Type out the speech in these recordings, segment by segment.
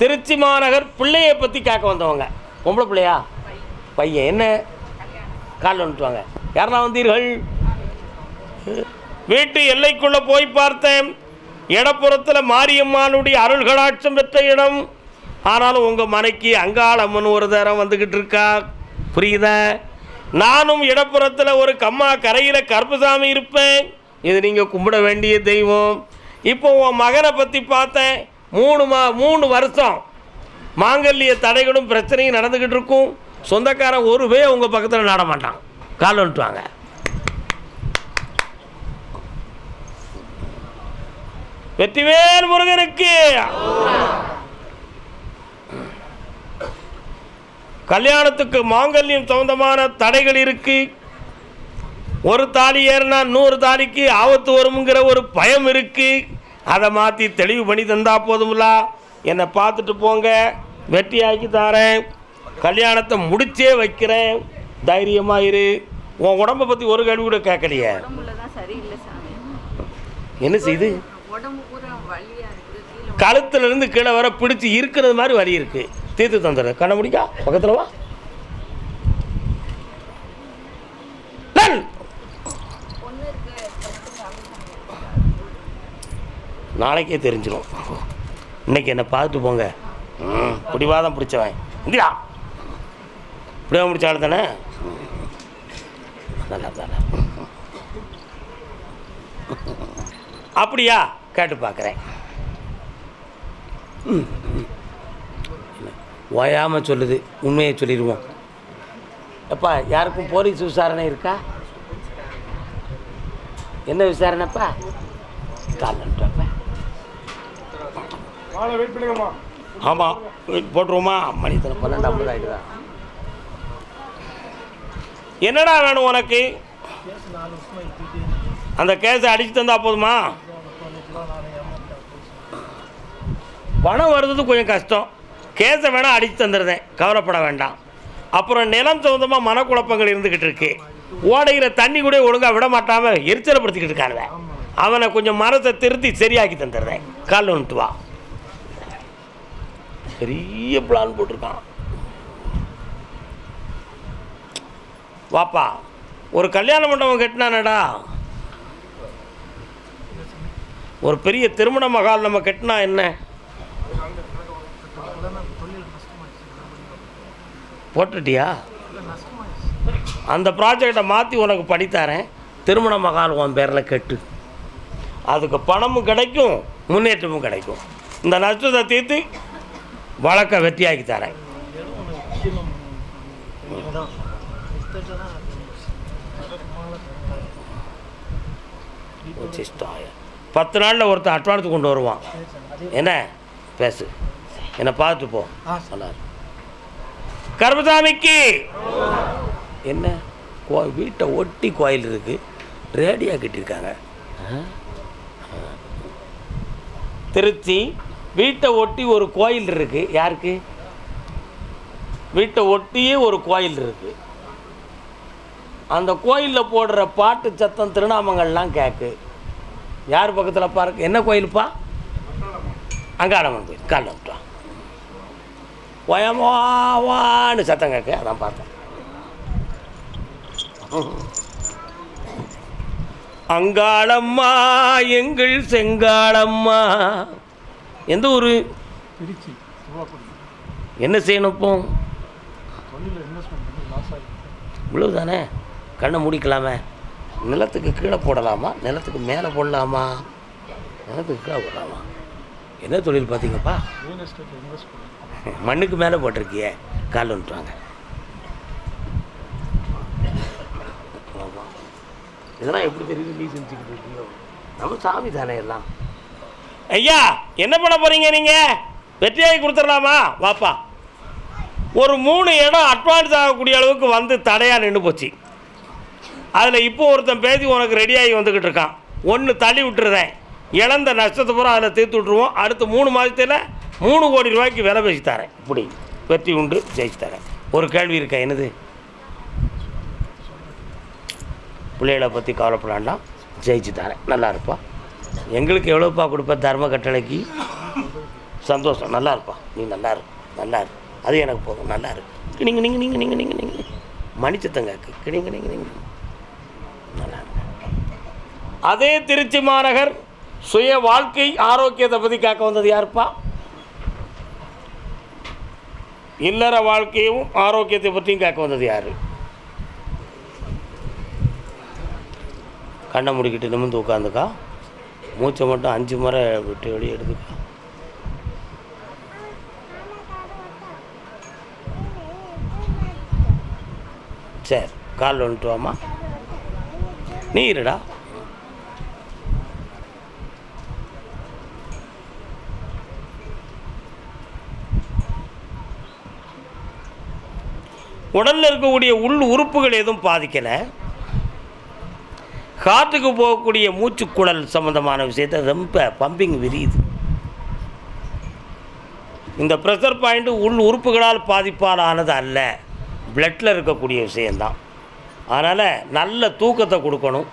திருச்சி மாநகர் பிள்ளையை பற்றி கேட்க வந்தவங்க. பொம்பளை பிள்ளையா? பையன். என்ன? காலில் வந்துட்டுவாங்க யாரெல்லாம் வந்தீர்கள்? வீட்டு எல்லைக்குள்ளே போய் பார்த்தேன். இடப்புறத்தில் மாரியம்மாளுடைய அருள்களாட்சம் பெற்ற இடம். ஆனாலும் உங்கள் மனைக்கு அங்காளம்மன் ஒரு தரம் வந்துக்கிட்டு இருக்கா? புரியுதா? நானும் இடப்புறத்தில் ஒரு கம்மா கரையில் கருப்புசாமி இருப்பேன். இது நீங்கள் கும்பிட வேண்டிய தெய்வம். இப்போ உன் மகனை பற்றி பார்த்தேன். மூணு மா மூணு வருஷம் மாங்கல்ய தடைகளும் பிரச்சனையும் நடந்துக்கிட்டு இருக்கும் சொந்தக்காரன் ஒரு பே உங்கள் பக்கத்தில் நட மாட்டான். கால் வந்துட்டுவாங்க வெற்றிவேல் முருகனுக்கு. கல்யாணத்துக்கு மாங்கல்யம் சம்பந்தமான தடைகள் இருக்கு. ஒரு தாலி ஏறினா நூறு தாலிக்கு ஆபத்து வருங்கிற ஒரு பயம் இருக்குது அதை மாற்றி தெளிவு பண்ணி தந்தா போதும்ல. என்னை பார்த்துட்டு போங்க. வெற்றியாக்கி தாரேன். கல்யாணத்தை முடிச்சே வைக்கிறேன். தைரியமாக இரு. உன் உடம்பை பற்றி ஒரு கேள்வி கூட கேட்கலையே. என்ன செய்யுது இருக்கு கீழே கழுத்துல இருந்து கீழே வர பிடிச்சி இருக்கிறது மாதிரி வலி இருக்கு. தீர்த்து தந்துடுறேன். கண்ண முடிக்கா. பக்கத்தில் வா. நாளைக்கே தெரிஞ்சிடும் இன்னைக்கு என்னை பார்த்துட்டு போங்க. ம் பிடிவாதம் பிடிச்சவன். இந்தியா பிடிவாதம் பிடிச்ச ஆள் தானே? நல்லா தானே அப்படியா? கேட்டு பார்க்குறேன். ஓயாமல் சொல்லுது. உண்மையை சொல்லிடுவோம். எப்பா யாருக்கும் போலீஸ் விசாரணை இருக்கா? என்ன விசாரணைப்பா காலன்ட்டப்பா ஆமாம் போட்டுருவோமா? மணி தர பன்னெண்டு ஐம்பது ஆகிடுதா என்னடா வேணும் உனக்கு? அந்த கேஸை அடிச்சு தந்தா போதுமா? பணம் வர்றது கொஞ்சம் கஷ்டம். கேஸை வேணால் அடித்து தந்துடுறேன் கவலைப்பட வேண்டாம். அப்புறம் நிலம் சொந்தமாக மனக்குழப்பங்கள் இருந்துக்கிட்டு இருக்கு. ஓடையில் தண்ணி கூட ஒழுங்காக விட மாட்டாமல் எரிச்சலப்படுத்திக்கிட்டு இருக்கானுங்க அவனை கொஞ்சம் மரத்தை திருத்தி சரியாக்கி தந்துடுறேன். கால் வந்துட்டு வா. பெரிய பிளான் போட்டிருக்கான். வாப்பா ஒரு கல்யாண மண்டபம் கட்டினானடா. ஒரு பெரிய திருமண மகால் நம்ம கட்டினா என்ன? போட்டுட்டியா? அந்த ப்ராஜெக்டை மாற்றி உனக்கு படித்தாரேன் திருமண மகால் உன் பேரில் கெட்டு. அதுக்கு பணமும் கிடைக்கும் முன்னேற்றமும் கிடைக்கும். இந்த நஷ்டத்தை தீர்த்து வழக்கை வெற்றியாக்கி தரேன். பத்து நாளில் ஒருத்தன் அட்வான்ஸ் கொண்டு வருவான். என்ன? பேசு. என்னை பார்த்துட்டு போ. சொன்னார். கருமசாமிக்கு என்ன? கோ வீட்டை ஒட்டி கோயில் இருக்கு. ரேடியா கட்டியிருக்காங்க. திருச்சி வீட்டை ஒட்டி ஒரு கோயில் இருக்குது யாருக்கு? வீட்டை ஒட்டியே ஒரு கோயில் இருக்குது அந்த கோயிலில் போடுற பாட்டு சத்தம் திருநாமங்கள்லாம் கேட்கு யார் பக்கத்தில் பாருக்கு என்ன கோயிலுப்பா? அங்காளம்மன் கோயில் காலைல வயமாவான்னு ஒயமாவான்னு சத்தம் கேட்க அதான் பார்த்தேன். அங்காளம்மா எங்கள் செங்காளம்மா எந்த ஊர் என்ன செய்யணும் இப்போ? இவ்வளவு தானே கண்ணை முடிக்கலாமே. நிலத்துக்கு கீழே போடலாமா? நிலத்துக்கு மேலே போடலாமா? நிலத்துக்கு கீழே போடலாமா? என்ன தொழில் பார்த்தீங்கப்பா? மண்ணுக்கு மேலே போட்டிருக்கியே. கால் வந்துட்டுவாங்க ஆமா. இதெல்லாம் எப்படி தெரியுது? நீ செஞ்சுக்கிட்டு இருக்கீங்க. நம்ம சாமி தானே எல்லாம். ஐயா என்ன பண்ண போகிறீங்க நீங்கள் வெற்றியாகி கொடுத்துடலாமா? வாப்பா. ஒரு மூணு இடம் அட்வான்ஸ் ஆகக்கூடிய அளவுக்கு வந்து தடையாக நின்று போச்சு. அதில் இப்போ ஒருத்தன் பேசி உனக்கு ரெடியாகி வந்துக்கிட்டு இருக்கான். ஒன்று தள்ளி விட்டுருதேன் இழந்த நஷ்டத்தை பூரா அதில் தீர்த்து விட்ருவோம் அடுத்த மூணு மாதத்தில் மூணு கோடி ரூபாய்க்கு விலை பேசி தரேன். இப்படி. வெற்றி உண்டு ஜெயிச்சு தரேன். ஒரு கேள்வி இருக்கா என்னது? பிள்ளைகளை பற்றி கவலைப்படாண்டாம் ஜெயிச்சு தரேன். நல்லா இருப்பா. எங்களுக்கு எவ்வளோப்பா கொடுப்ப தர்ம கட்டளைக்கு? சந்தோஷம். நல்லா இருப்பா. நீ நல்லா இரு. நல்லா இரு. அது எனக்கு போதும். நல்லா இருக்கு கிணிங்க நீங்கள் நீங்கள் நீங்கள் நீங்கள் நீங்கள் மணிச்சத்தங்காக்கு கிணிங்க நீங்கள் நீங்கள் நல்லா இருக்கு அதே திருச்சி மாநகர் சுய வாழ்க்கை ஆரோக்கியத்தை பற்றி காக்க வந்தது யாருப்பா? இல்லற வாழ்க்கையும் ஆரோக்கியத்தை பற்றியும் கேட்க வந்தது யார்? கண்ணை முடிக்கிட்டு நிமிர்ந்து உட்காந்துக்கா மூச்சை மட்டும் அஞ்சு முறை விட்டு வெளியே எடுத்துக்கலாம் சரி கால் வந்துட்டு வாமா நீ இருடா. உடலில் இருக்கக்கூடிய உள் உறுப்புகள் எதுவும் பாதிக்கலை. காற்றுக்கு போகக்கூடிய மூச்சுக்குழல் சம்மந்தமான விஷயத்தை ரொம்ப பம்பிங் விரியுது. இந்த ப்ரெஷர் பாயிண்ட்டு உள் உறுப்புகளால் பாதிப்பால் ஆனது அல்ல பிளட்டில் இருக்கக்கூடிய விஷயந்தான் அதனால் நல்ல தூக்கத்தை கொடுக்கணும்.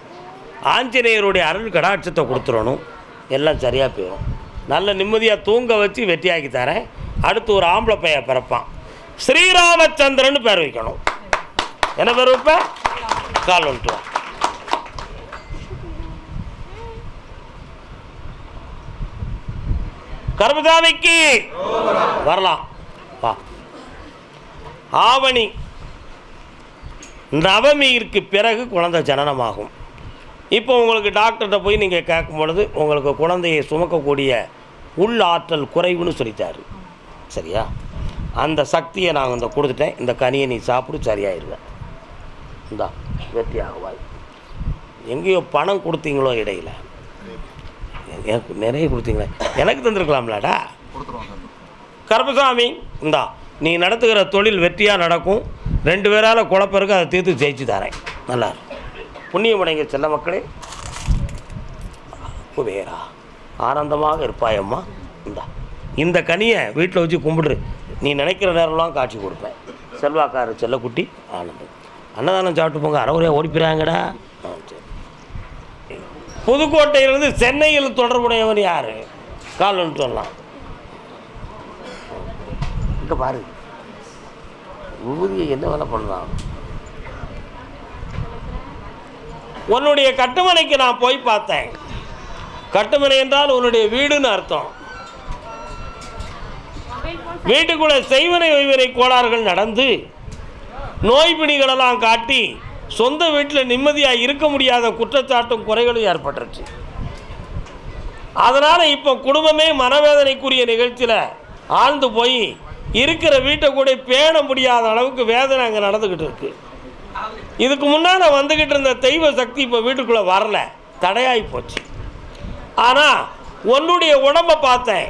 ஆஞ்சநேயருடைய அருள் கடாட்சத்தை கொடுத்துடணும். எல்லாம் சரியாக போயிடும் நல்ல நிம்மதியாக தூங்க வச்சு வெற்றியாக்கி தரேன். அடுத்து ஒரு ஆம்பளை பைய பிறப்பான். ஸ்ரீராமச்சந்திரன் பேர் வைக்கணும். என்ன பேர் வைப்பேன் கால் வந்துட்டு கர்மதாமிக்கு வரலாம். வா. ஆவணி. நவமிக்கு பிறகு குழந்தை ஜனனமாகும். இப்போ உங்களுக்கு டாக்டர்கிட்ட போய் நீங்கள் கேட்கும் பொழுது உங்களுக்கு குழந்தையை சுமக்கக்கூடிய உள் ஆற்றல் குறைவுன்னு சொல்லிட்டாரு. சரியா? அந்த சக்தியை நான் இந்த கொடுத்துட்டேன். இந்த கனியை நீ சாப்பிடு சரியாயிருவேன் இந்தா வெற்றி ஆகுவாய் எங்கேயோ பணம் கொடுத்தீங்களோ இடையில. எனக்கு நிறைய கொடுத்தீங்களே. எனக்கு தந்திருக்கலாம்லடா. கருப்பசாமி இந்தா நீ நடத்துகிற தொழில் வெற்றியாக நடக்கும். ரெண்டு பேரால் குழப்பருக்கு அதை தீர்த்து ஜெயிச்சு தரேன். நல்லா. புண்ணியமடைங்க செல்ல மக்களே. குபேரா ஆனந்தமாக இருப்பாயம்மா இந்தா இந்த கனியை வீட்டில் வச்சு கும்பிடு நீ நினைக்கிற நேரம்லாம் காட்சி கொடுப்பேன். செல்வாக்கார செல்லக்குட்டி ஆனந்தம் அன்னதானம் சாப்பிட்டு போங்க அறவுரையாக ஓடிப்பிறாங்கடா ஆ சரி. புதுக்கோட்டையிலிருந்து சென்னையில் தொடர்புடையவர் யார்? கால்வன் சொல்லலாம். இங்கே பாரு. விபூதியை என்ன வேலை பண்ணலாம். உன்னுடைய கட்டுமனைக்கு நான் போய் பார்த்தேன். கட்டுமனை என்றால் உன்னுடைய வீடுன்னு அர்த்தம். வீட்டுக்குள்ள செய்வனை வைவனை கோளாறுகள் நடந்து நோய் பிணிகளெல்லாம் காட்டி சொந்த வீட்டில் நிம்மதியாக இருக்க முடியாத குற்றச்சாட்டும் குறைகளும் ஏற்பட்டுருச்சு. அதனால் இப்போ குடும்பமே மனவேதனைக்குரிய நிகழ்ச்சியில் ஆழ்ந்து போய் இருக்கிற வீட்டை கூட பேண முடியாத அளவுக்கு வேதனை அங்கே நடந்துக்கிட்டு இருக்கு. இதுக்கு முன்னால் வந்துக்கிட்டு இருந்த தெய்வ சக்தி இப்போ வீட்டுக்குள்ளே வரல. தடையாகி போச்சு. ஆனால் உன்னுடைய உடம்பை பார்த்தேன்.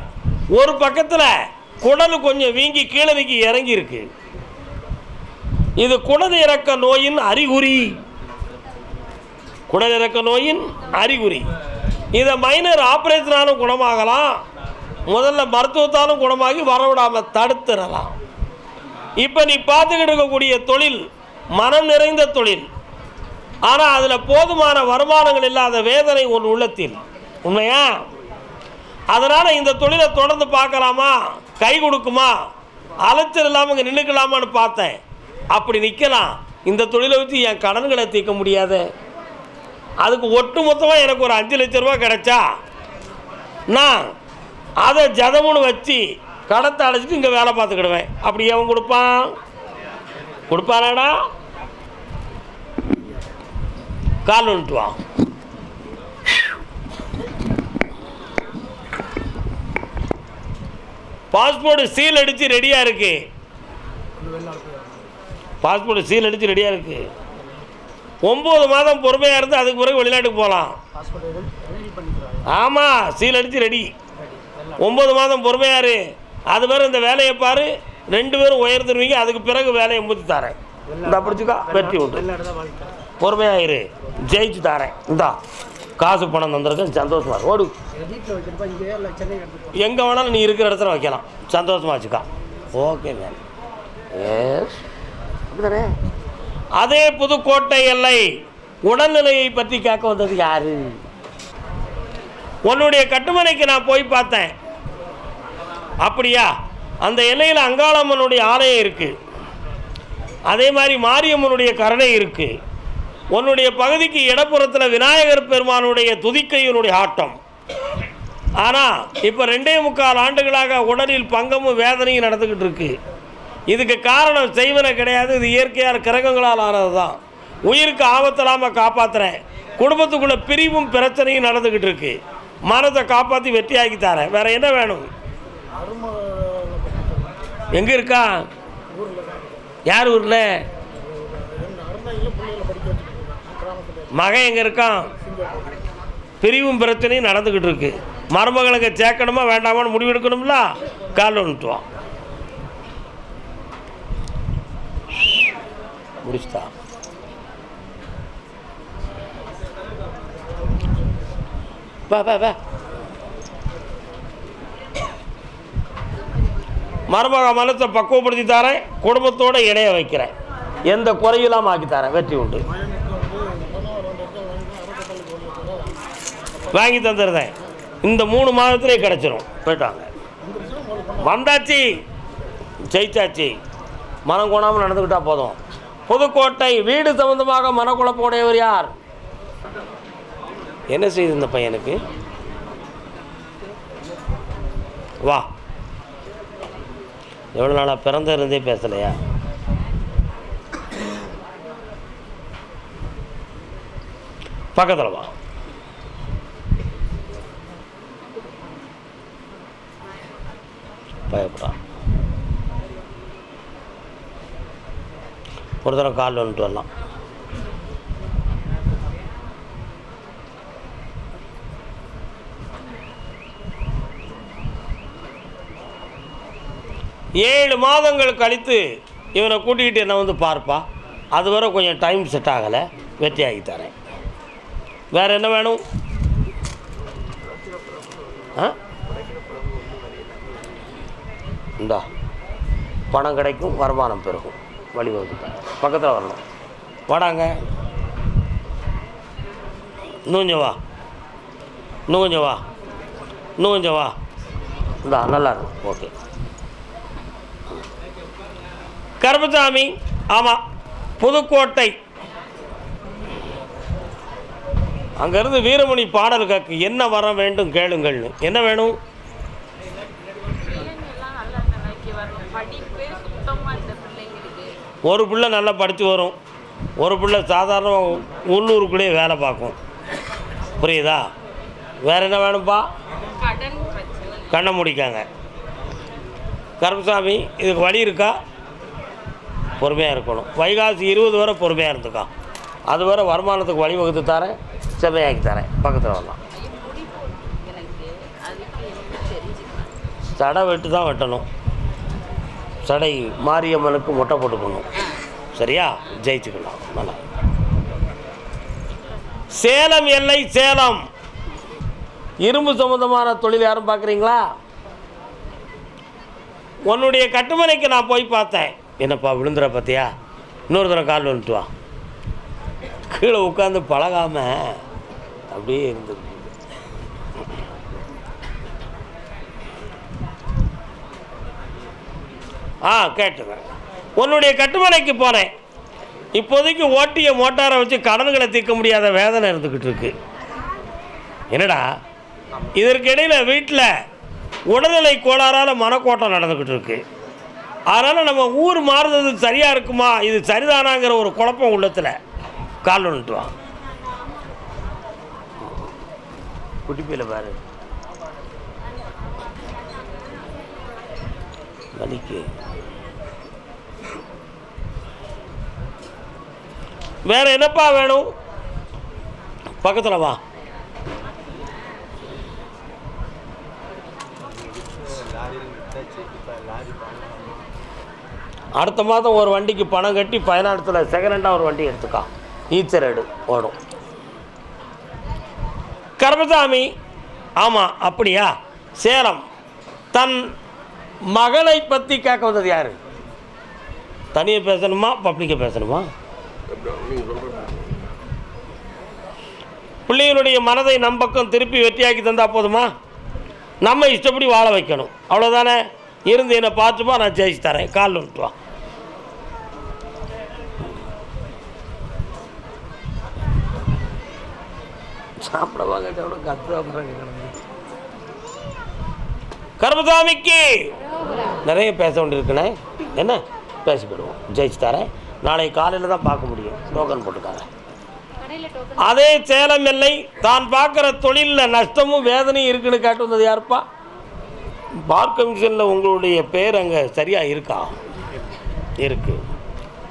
ஒரு பக்கத்தில் குடல் கொஞ்சம் வீங்கி கீழே வீங்கி இறங்கியிருக்கு. இது குடலிறக்க நோயின் அறிகுறி. குடலிறக்க நோயின் அறிகுறி. இதை மைனர் ஆப்ரேஷனாலும் குணமாகலாம். முதல்ல மருத்துவத்தாலும் குணமாகி வரவிடாமல் தடுத்துடலாம். இப்போ நீ பார்த்துக்கிட்டு இருக்கக்கூடிய தொழில் மனம் நிறைந்த தொழில். ஆனால் அதில் போதுமான வருமானங்கள் இல்லாத வேதனை உன் உள்ளத்தில். உண்மையா? அதனால் இந்த தொழிலை தொடர்ந்து பார்க்கலாமா? கை கொடுக்குமா? அலைச்சல் இல்லாமல் இங்கே நின்றுக்கலாமான்னு பார்த்தேன். அப்படி நிற்கலாம் இந்த தொழிலை வச்சு என் கடன்களை தீர்க்க முடியாது. அதுக்கு ஒட்டு மொத்தமாக எனக்கு ஒரு அஞ்சு லட்ச ரூபா கிடைச்சா நான் அதை ஜதமுன்னு வச்சு கடத்தை அடைச்சிட்டு இங்கே வேலை பார்த்துக்கிடுவேன். அப்படி அவன் கொடுப்பான்? கொடுப்பானாடா? கால் வந்துட்டு வா. பாஸ்போர்ட் சீல் அடித்து ரெடியாக இருக்குது பாஸ்போர்ட் சீல் அடித்து ரெடியாக இருக்கு. ஒம்பது மாதம் பொறுமையாக இருந்து அதுக்கு பிறகு வெளிநாட்டுக்கு போகலாம். ஆமாம் சீல் அடித்து ரெடி ஒம்பது மாதம் பொறுமையாக இரு. அது பிறகு இந்த வேலையை பாரு. ரெண்டு பேரும் உயர்ந்துருவீங்க. அதுக்கு பிறகு வேலையை முடிச்சு தரேன். இந்த பிடிச்சிக்கா வெற்றி உண்டு பொறுமையாக இரு. ஜெயிச்சு தரேன். இந்தா காசு பணம் தந்திருக்கேன். சந்தோஷமா. ஓடு. எங்கே வேணாலும் நீ இருக்கிற இடத்துல வைக்கலாம். சந்தோஷமா வச்சுக்கா. Okay ma'am. எஸ் அப்படிதானே அதே புதுக்கோட்டை எல்லை உடல்நிலையை பற்றி கேட்க வந்தது யாரு? உன்னுடைய கட்டுமனைக்கு நான் போய் பார்த்தேன். அப்படியா? அந்த எல்லையில் அங்காளம்மனுடைய ஆலயம் இருக்குது அதே மாதிரி மாரியம்மனுடைய கருணை இருக்குது உன்னுடைய பகுதிக்கு இடப்புறத்தில் விநாயகர் பெருமானுடைய துதிக்கையினுடைய ஆட்டம். ஆனால் இப்போ ரெண்டே முக்கால் ஆண்டுகளாக உடலில் பங்கமும் வேதனையும் நடந்துக்கிட்டு இருக்குது இதுக்கு காரணம் செய்வன கிடையாது. இது இயற்கையான கிரகங்களால் ஆனது தான் உயிருக்கு ஆபத்தலாமல் காப்பாற்றுறேன் குடும்பத்துக்குள்ள பிரிவும் பிரச்சனையும் நடந்துக்கிட்டு இருக்கு. மனத்தை காப்பாற்றி வெட்டியாக்கி தரேன். வேற என்ன வேணும்? எங்கே இருக்கா? யார் ஊரில்? மகன் எங்கே இருக்கான்? பிரிவும் பிரச்சனையும் நடந்துக்கிட்டு இருக்கு. மருமகளுக்கு சேர்க்கணுமா வேண்டாமான்னு முடிவெடுக்கணும்ல? காலில் விட்டுவான் முடிச்சுட்டா. வா வா வா. மருமக மனத்தை பக்குவப்படுத்தி தரேன் குடும்பத்தோட இணைய வைக்கிறேன். எந்த குறையில்லாம ஆக்கி தரேன் வெற்றி உண்டு. வாங்கி தந்துடுறேன். இந்த மூணு மாதத்துலேயே கிடச்சிரும். போயிட்டாங்க. வந்தாச்சு. ஜெயிச்சாச்சு. மனம் கொணாமல் நடந்துக்கிட்டா போதும். புதுக்கோட்டை வீடு சம்பந்தமாக மனக்குழப்பம் உடையவர் யார்? என்ன செய்யுது இந்த பையனுக்கு? வா. எவ்வளோ நாளாக பிறந்த இருந்தே பேசலையா? பக்கத்தில் வா. பயப்படான் ஒரு தடவை கால் வந்துட்டு வரலாம். ஏழு மாதங்கள் கழித்து இவனை கூட்டிக்கிட்டு என்ன வந்து பார்ப்பா. அது வரை கொஞ்சம் டைம் செட் ஆகலை. வெற்றியாகி தரேன். வேறு என்ன வேணும்? ஆ? இந்தா பணம் கிடைக்கும் வருமானம் பெருகும். வழிவகுத்துட்டேன் பக்கத்தில் வரணும். வாடாங்க. இன்னும் கொஞ்சம் வா. இன்னும் கொஞ்சம் வா. இன்னும் கொஞ்சம் வா. இந்தா நல்லா இருக்கும் ஓகே. கருமசாமி ஆமாம் புதுக்கோட்டை. அங்கேருந்து வீரமணி பாடல் கேட்க என்ன வர வேண்டும் கேளுங்கள்னு. என்ன வேணும்? படிப்பு சுத்தமாக ஒரு பிள்ளை நல்லா படித்து வரும். ஒரு பிள்ளை சாதாரண உள்ளூருக்குள்ளேயே வேலை பார்க்கும். புரியுதா? வேற என்ன வேணும்ப்பா கண்ணை முடிக்காங்க. கருப்பசாமி இதுக்கு வழி இருக்கா? பொறுமையாக இருக்கணும். வைகாசி இருபது வரை பொறுமையாக இருந்துக்கா. அது வரை வருமானத்துக்கு வழிவகுத்து தரேன் செவ்வையாக்கி தரேன். பக்கத்தில் வரலாம். சடை வெட்டு தான் வெட்டணும். சடை மாரியம்மனுக்கு மொட்டை போட்டுக்கணும். சரியா? ஜெயிச்சுக்கலாம். நல்லா. சேலம் எல்லை சேலம். இரும்பு சம்பந்தமான தொழில் யாரும் பார்க்குறீங்களா? உன்னுடைய கட்டுமனைக்கு நான் போய் பார்த்தேன். என்னப்பா விழுந்துற பார்த்தியா? இன்னொரு தடவை கால் வந்துட்டு வா. கீழே உட்காந்து பழகாமல் அப்படியே இருந்துருக்கு ஆ கேட்டுங்க உன்னுடைய கட்டுமனைக்கு போனேன். இப்போதைக்கு ஓட்டிய மோட்டாரை வச்சு கடன்களை தீர்க்க முடியாத வேதனை இருந்துக்கிட்டு இருக்கு. என்னடா? இதற்கு வீட்டில் உடல்நிலை கோளாறால் மனக்கோட்டம் நடந்துக்கிட்டு இருக்கு. அதனால் நம்ம ஊர் மாறுறது சரியாக இருக்குமா? இது சரிதானாங்கிற ஒரு குழப்பம் உள்ளத்தில். கால் வந்துட்டு வா. பாரு. வலிக்கு. வேற என்னப்பா வேணும்? பக்கத்தில் வா. அடுத்த மாதம் ஒரு வண்டிக்கு பணம் கட்டி பயனாளத்தில் செகண்ட் ஹேண்டாக ஒரு வண்டி எடுத்துக்கா. ஈச்சர் எடு ஓடும். கர்மசாமி ஆமாம் அப்படியா? சேலம் தன் மகளை பற்றி கேட்க வந்தது யார்? தனியாக பேசணுமா பப்ளிக்காக பேசணுமா? பிள்ளைகளுடைய மனதை நம் பக்கம் திருப்பி வெற்றியாக்கி தந்தா போதுமா? நம்ம இஷ்டப்படி வாழ வைக்கணும். அவ்வளோதானே இருந்து என்னை பார்த்துப்பா நான் ஜெயிச்சு தரேன். கால் வந்துட்டு வா. சாப்பிட கத்துவா பாருங்க கருமசாமிக்கு நிறைய பேச வேண்டியிருக்குண்ணே. என்ன? பேசி போயிடுவோம். ஜெயிச்சு தரேன். நாளை காலையில் தான் பார்க்க முடியும். டோக்கன் போட்டுக்காரேன் அதே சேலம் எல்லை தான் பார்க்குற தொழிலில் நஷ்டமும் வேதனையும் இருக்குன்னு கேட்டு வந்தது யாருப்பா? பார் கமிஷனில் உங்களுடைய பேர் அங்கே சரியாக இருக்கா? இருக்கு.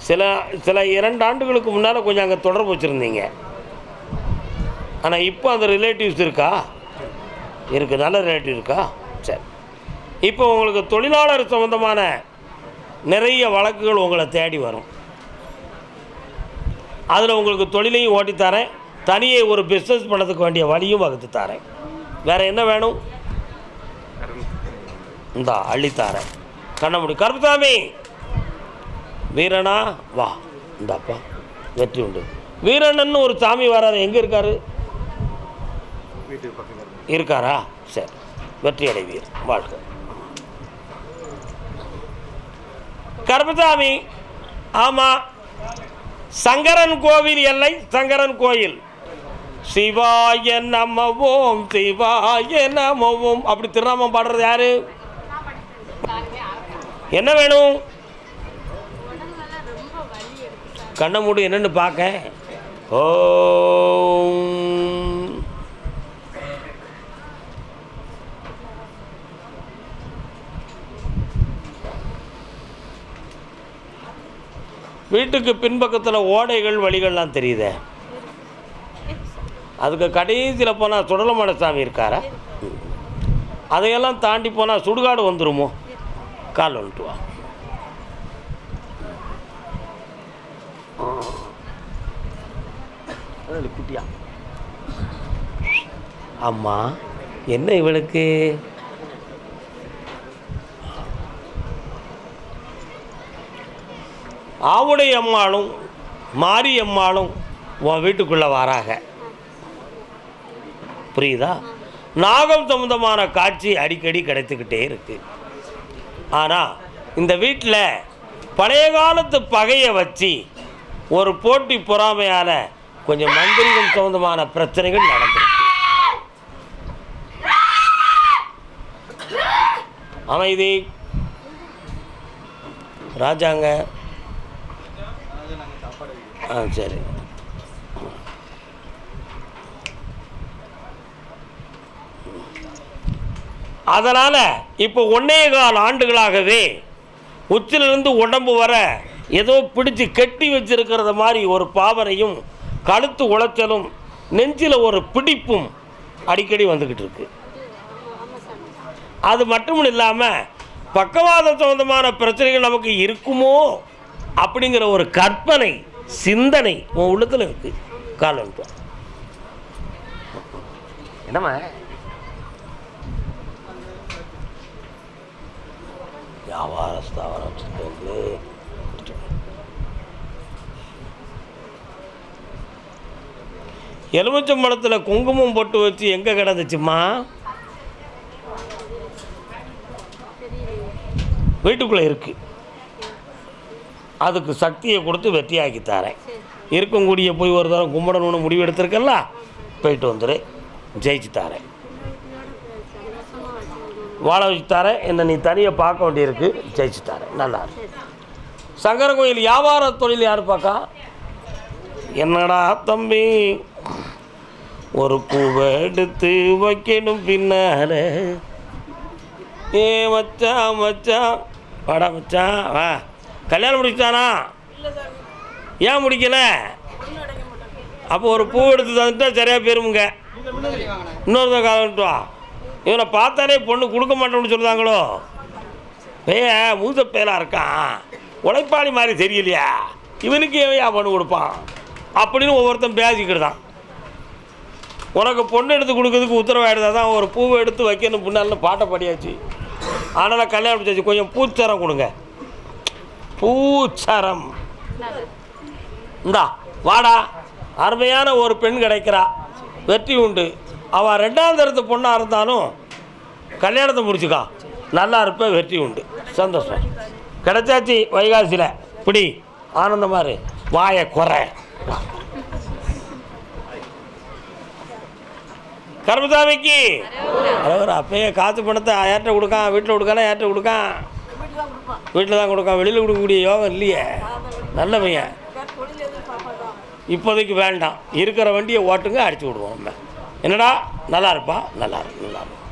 சில சில இரண்டு ஆண்டுகளுக்கு முன்னால் கொஞ்சம் அங்கே தொடர்பு வச்சுருந்தீங்க. ஆனால் இப்போ அந்த ரிலேட்டிவ்ஸ் இருக்கா? இருக்குது நல்ல ரிலேட்டிவ் இருக்கா? சரி. இப்போ உங்களுக்கு தொழிலாளர் சம்மந்தமான நிறைய வழக்குகள் உங்களை தேடி வரும். அதில் உங்களுக்கு தொழிலையும் ஓட்டித்தரேன். தரேன் ஒரு பிஸ்னஸ் பண்ணதுக்கு வேண்டிய வழியும் வகுத்து தரேன். வேறு என்ன வேணும்? இந்தா அள்ளித்தாரேன் கண்ண முடி. கருப்புசாமி! வீரனா வா. இந்தாப்பா வெற்றி உண்டு. வீரண்ணன் ஒரு சாமி வராரு. எங்கே இருக்காரு? இருக்காரா? சரி. வெற்றி அடைவீர். வாழ்க்கை கருப்பசாமி! ஆமாம் சங்கரன் கோவில் எல்லை சங்கரன் கோயில். சிவாய நமவோம் சிவாய நமவோம். அப்படி திருநாமம் பாடுறது யாரு? என்ன வேணும்? கண்ணை மூடி என்னன்னு பார்க்க. ஓ வீட்டுக்கு பின்பக்கத்தில் ஓடைகள் வழிகள்லாம் தெரியுதே? அதுக்கு கடைசியில் போனால் சுடலமட சாமி இருக்காரா. அதையெல்லாம் தாண்டி போனால் சுடுகாடு வந்துருமோ? கால் வந்துட்டு வா. குட்டியா. அம்மா என்ன இவளுக்கு? ஆவுடை அம்மாளும் மாரி அம்மாளும் உன் வீட்டுக்குள்ளே வராங்க. புரியுதா? நாகம் சம்பந்தமான காட்சி அடிக்கடி கிடைத்துக்கிட்டே இருக்கு. ஆனால் இந்த வீட்டில் பழைய காலத்து பகையை வச்சு ஒரு போட்டி பொறாமையால் கொஞ்சம் மந்திரிகள் சம்பந்தமான பிரச்சனைகள் நடந்திருக்கு. அமைதி. ராஜாங்க ஆ சரி. அதனால் இப்போ ஒன்னே கால் ஆண்டுகளாகவே உச்சிலிருந்து உடம்பு வர ஏதோ பிடிச்சு கட்டி வச்சிருக்கிறத மாதிரி ஒரு பாவனையும் கழுத்து உளைச்சலும் நெஞ்சில் ஒரு பிடிப்பும் அடிக்கடி வந்துக்கிட்டு இருக்கு. அது மட்டும் இல்லாமல் பக்கவாதம் சம்பந்தமான பிரச்சனைகள் நமக்கு இருக்குமோ அப்படிங்கிற ஒரு கற்பனை சிந்தனை உன் உள்ளத்தில் இருக்கு. கால் வந்துட்டு வா. என்னம்மா? வியாபார ஸ்தாபனம் வச்சுருக்கீங்களே எலுமிச்சம்பழத்தில் குங்குமம் போட்டு வச்சு எங்கே கிடந்துச்சுமா வீட்டுக்குள்ளே இருக்குது அதுக்கு சக்தியை கொடுத்து வெற்றியாக்கி தரேன். இருக்கக்கூடிய போய் ஒரு தரம் கும்பிடணும்னு முடிவு எடுத்திருக்கல்ல? போயிட்டு வந்துடு ஜெயிச்சு தரேன். வாழ வச்சு தரேன். என்ன நீ தனியாக பார்க்க வேண்டியிருக்கு. ஜெயிச்சு தரேன். நல்லா சங்கர கோயில் வியாபார தொழில் யார் பார்க்கா என்னடா தம்பி? ஒரு பூவை எடுத்து வைக்கணும் பின்னால. ஏ மச்சான் மச்சான். வாடா மச்சான் வா. கல்யாணம் முடிச்சிட்டானா? ஏன் முடிக்கல? அப்போ ஒரு பூ எடுத்து தந்துட்டா சரியாக போயிருமுங்க. இன்னொரு காலம்ட்டு வா இவனை பார்த்தாலே பொண்ணு கொடுக்க மாட்டோம்னு சொல்லுதாங்களோ? பைய மூத்த பேலாக இருக்கான் உழைப்பாளி மாதிரி தெரியலையா? இவனுக்கு எவையா பொண்ணு கொடுப்பான்? அப்படின்னு ஒவ்வொருத்தன் பேசிக்கிட்டுதான். உனக்கு பொண்ணு எடுத்து கொடுக்கறதுக்கு உத்தரவாயிடுதா? தான் ஒரு பூவை எடுத்து வைக்கணும் பின்னால பாட்டை பாடியாச்சு. ஆனால் கல்யாணம் முடிச்சாச்சு. கொஞ்சம் பூச்சரம் கொடுங்க. பூச்சரம். இந்தா வாடா. அருமையான ஒரு பெண் கிடைக்கிறா. வெற்றி உண்டு. அவள் ரெண்டாம் தரத்து பொண்ணாக இருந்தாலும் கல்யாணத்தை முடிச்சுக்கோ. நல்லா இருப்ப வெற்றி உண்டு. சந்தோஷம். கிடைச்சாச்சு வைகாசியில். பிடி ஆனந்தமா இரு. வாயை குறை. கருமசாமிக்கு. அப்பயே காசு பணத்தை யார்கிட்ட கொடுக்கான்? வீட்டில் கொடுக்கானா யார்கிட்ட கொடுக்கான்? வீட்டில் தான் கொடுக்கான் வெளியில் கொடுக்கக்கூடிய யோகம் இல்லையே. நல்ல பையன். இப்போதைக்கு வேண்டாம். இருக்கிற வண்டியை ஓட்டுங்க அடிச்சு விடுவோம் நம்ம. என்னடா? நல்லா இருப்பா? நல்லா இருக்கு நல்லா இருக்கும்